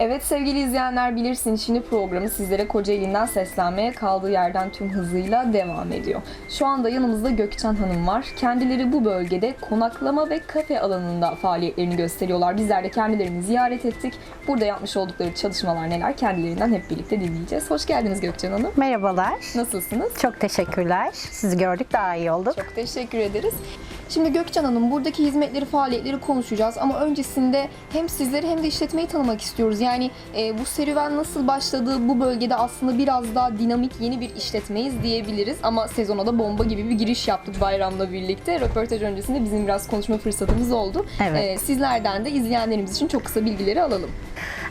Evet sevgili izleyenler bilirsin şimdi programı sizlere Kocaeli'nden seslenmeye kaldığı yerden tüm hızıyla devam ediyor. Şu anda yanımızda Gökçen Hanım var. Kendileri bu bölgede konaklama ve kafe alanında faaliyetlerini gösteriyorlar. Bizler de kendilerini ziyaret ettik. Burada yapmış oldukları çalışmalar neler kendilerinden hep birlikte dinleyeceğiz. Hoş geldiniz Gökçen Hanım. Merhabalar. Nasılsınız? Çok teşekkürler. Sizi gördük daha iyi olduk. Çok teşekkür ederiz. Şimdi Gökçen Hanım buradaki hizmetleri, faaliyetleri konuşacağız ama öncesinde hem sizleri hem de işletmeyi tanımak istiyoruz. Yani e, bu serüven nasıl başladı? Bu bölgede aslında biraz daha dinamik yeni bir işletmeyiz diyebiliriz ama sezona da bomba gibi bir giriş yaptık bayramla birlikte. Röportaj öncesinde bizim biraz konuşma fırsatımız oldu. Evet. E, sizlerden de izleyenlerimiz için çok kısa bilgileri alalım.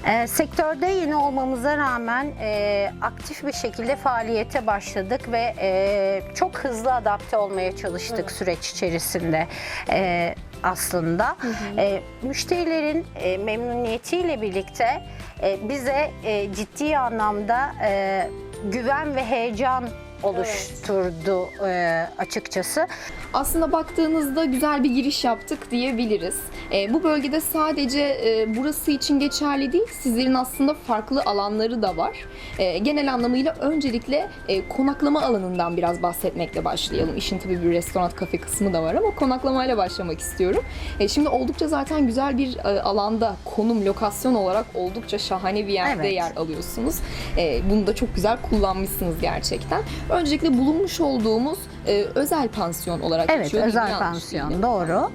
Ee, sektörde yeni olmamıza rağmen e, aktif bir şekilde faaliyete başladık ve e, çok hızlı adapte olmaya çalıştık süreç içerisinde e, aslında. E, müşterilerin e, memnuniyetiyle birlikte e, bize e, ciddi anlamda e, güven ve heyecan oluşturdu e, açıkçası. Aslında baktığınızda güzel bir giriş yaptık diyebiliriz. E, bu bölgede sadece e, burası için geçerli değil, sizlerin aslında farklı alanları da var. E, genel anlamıyla öncelikle e, konaklama alanından biraz bahsetmekle başlayalım. İşin tabii bir restoran kafe kısmı da var ama konaklamayla başlamak istiyorum. E, şimdi oldukça zaten güzel bir e, alanda, konum, lokasyon olarak oldukça şahane bir yerde Evet. yer alıyorsunuz. E, bunu da çok güzel kullanmışsınız gerçekten. Öncelikle bulunmuş olduğumuz e, özel pansiyon olarak Evet, geçiyor. değil mi? özel Yanlış pansiyon, değilim. doğru.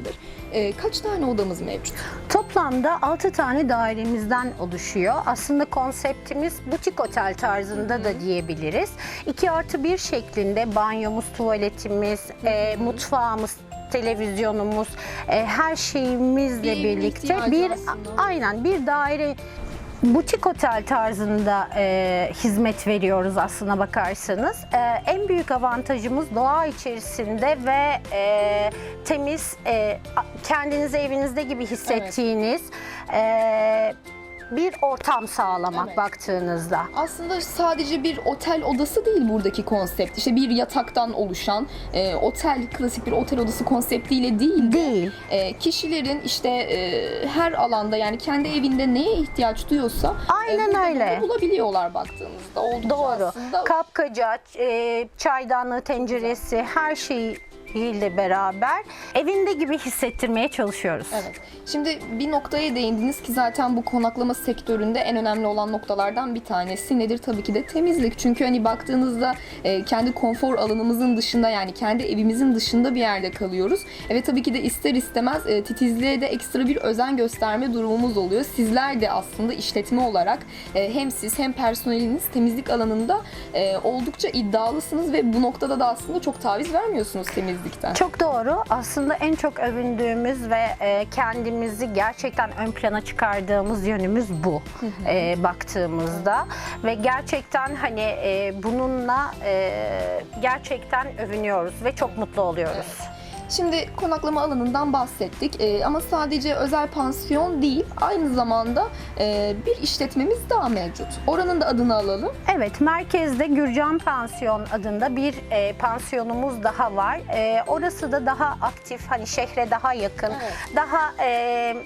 E, kaç tane odamız mevcut? Toplamda 6 tane dairemizden oluşuyor. Aslında konseptimiz butik otel tarzında da diyebiliriz. 2 artı 1 şeklinde banyomuz, tuvaletimiz, e, mutfağımız, televizyonumuz, e, her şeyimizle Bir birlikte ihtiyacı bir aslında. aynen bir daire butik otel tarzında e, hizmet veriyoruz aslına bakarsanız. E, en büyük avantajımız doğa içerisinde ve e, temiz, e, kendinizi evinizde gibi hissettiğiniz e, bir ortam sağlamak Evet. baktığınızda. Aslında sadece bir otel odası değil buradaki konsept. İşte bir yataktan oluşan e, otel, klasik bir otel odası konseptiyle değil. de, Değil. e, kişilerin işte e, her alanda yani kendi evinde neye ihtiyaç duyuyorsa Aynen burada öyle. bunu bulabiliyorlar baktığınızda. Oldukça Doğru. aslında Kapkaca, e, çaydanlığı, tenceresi, her şeyiyle beraber evinde gibi hissettirmeye çalışıyoruz. Evet. Şimdi bir noktaya değindiniz ki zaten bu konaklama sektöründe en önemli olan noktalardan bir tanesi nedir? Tabii ki de temizlik. Çünkü hani baktığınızda e, kendi konfor alanımızın dışında yani kendi evimizin dışında bir yerde kalıyoruz. Evet tabii ki de ister istemez e, titizliğe de ekstra bir özen gösterme durumumuz oluyor. Sizler de aslında işletme olarak e, hem siz hem personeliniz temizlik alanında e, oldukça iddialısınız ve bu noktada da aslında çok taviz vermiyorsunuz temizlikten. Çok doğru. Aslında en çok övündüğümüz ve e, kendimizi gerçekten ön plana çıkardığımız yönümüz bu e, baktığımızda ve gerçekten hani e, bununla e, gerçekten övünüyoruz ve çok mutlu oluyoruz. Şimdi konaklama alanından bahsettik Ee, ama sadece özel pansiyon değil aynı zamanda e, bir işletmemiz daha mevcut. Oranın da adını alalım. Evet, merkezde Gürcan Pansiyon adında bir e, pansiyonumuz daha var. E, orası da daha aktif, hani şehre daha yakın, Evet. daha e,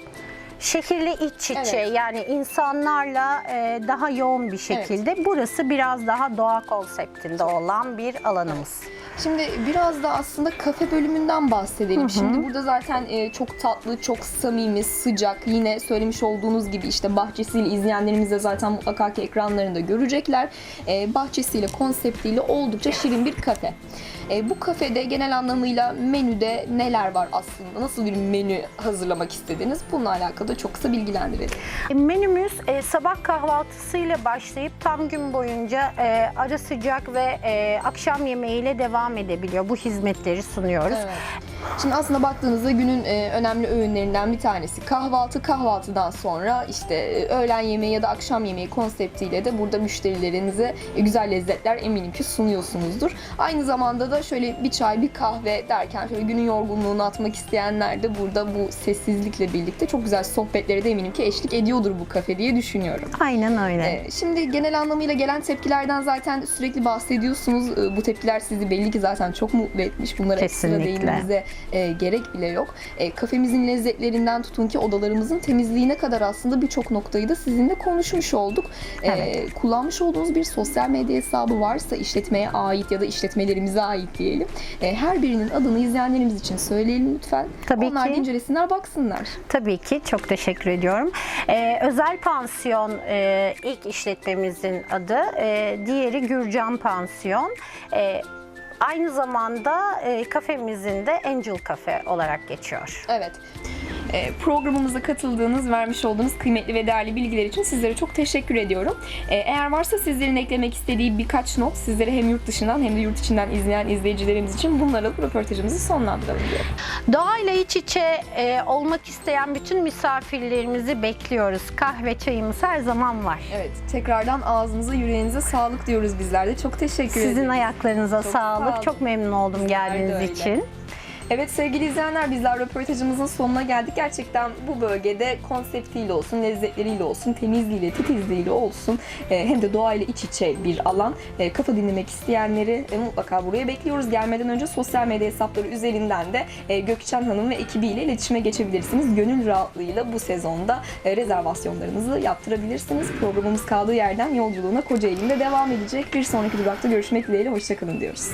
şehirle iç içe Evet. yani insanlarla e, daha yoğun bir şekilde. Burası biraz daha doğa konseptinde olan bir alanımız. Şimdi biraz da aslında kafe bölümünden bahsedelim. Şimdi burada zaten e, çok tatlı, çok samimi, sıcak. Yine söylemiş olduğunuz gibi işte bahçesiyle izleyenlerimiz de zaten mutlaka ki ekranlarında görecekler. E, bahçesiyle, konseptiyle oldukça şirin bir kafe. E, bu kafede genel anlamıyla menüde neler var aslında? Nasıl bir menü hazırlamak istediniz? Bununla alakalı da çok kısa bilgilendirelim. E, Menümüz e, sabah kahvaltısıyla başlayıp tam gün boyunca e, ara sıcak ve e, akşam yemeğiyle devam edebiliyor. Bu hizmetleri sunuyoruz. Evet. Şimdi aslında baktığınızda günün e, önemli öğünlerinden bir tanesi kahvaltı. Kahvaltıdan sonra işte e, öğlen yemeği ya da akşam yemeği konseptiyle de burada müşterilerinize e, güzel lezzetler eminim ki sunuyorsunuzdur. Aynı zamanda da şöyle bir çay, bir kahve derken şöyle günün yorgunluğunu atmak isteyenler de burada bu sessizlikle birlikte çok güzel sohbetlere de eminim ki eşlik ediyordur bu kafe diye düşünüyorum. Aynen öyle. Ee, Şimdi genel anlamıyla gelen tepkilerden zaten sürekli bahsediyorsunuz. Ee, Bu tepkiler sizi belli ki zaten çok mutlu etmiş. Bunlara ekstra Kesinlikle. değinmenize e, gerek bile yok. E, kafemizin lezzetlerinden tutun ki odalarımızın temizliğine kadar aslında birçok noktayı da sizinle konuşmuş olduk. E, Evet. kullanmış olduğunuz bir sosyal medya hesabı varsa işletmeye ait ya da işletmelerimize ait diyelim. E, her birinin adını izleyenlerimiz için söyleyelim lütfen. Tabii Onlar ki. da incelesinler, baksınlar. Tabii ki çok teşekkür ediyorum. Ee, Özel Pansiyon e, ilk işletmemizin adı, e, diğeri Gürcan Pansiyon. E, aynı zamanda e, kafemizin de Angel Cafe olarak geçiyor. Evet. E, programımıza katıldığınız, vermiş olduğunuz kıymetli ve değerli bilgiler için sizlere çok teşekkür ediyorum. E, eğer varsa sizlerin eklemek istediği birkaç not sizlere hem yurt dışından hem de yurt içinden izleyen izleyicilerimiz için bunları alıp röportajımızı sonlandıralım diyorum. Doğayla iç içe e, olmak isteyen bütün misafirlerimizi bekliyoruz. Kahve çayımız her zaman var. Evet, tekrardan ağzınıza, yüreğinize sağlık diyoruz bizler de. Çok teşekkür Sizin ederiz. ayaklarınıza Çok sağ sağlık. olun. Çok memnun oldum öyle. geldiğiniz için. Evet sevgili izleyenler bizler röportajımızın sonuna geldik. Gerçekten bu bölgede konseptiyle olsun, lezzetleriyle olsun, temizliğiyle, titizliğiyle olsun e, hem de doğayla iç içe bir alan. E, Kafa dinlemek isteyenleri e, mutlaka buraya bekliyoruz. Gelmeden önce sosyal medya hesapları üzerinden de Gökçen Hanım ve ekibiyle iletişime geçebilirsiniz. Gönül rahatlığıyla bu sezonda rezervasyonlarınızı yaptırabilirsiniz. Programımız kaldığı yerden yolculuğuna Kocaeli'nde devam edecek. Bir sonraki durakta görüşmek dileğiyle. Hoşçakalın diyoruz.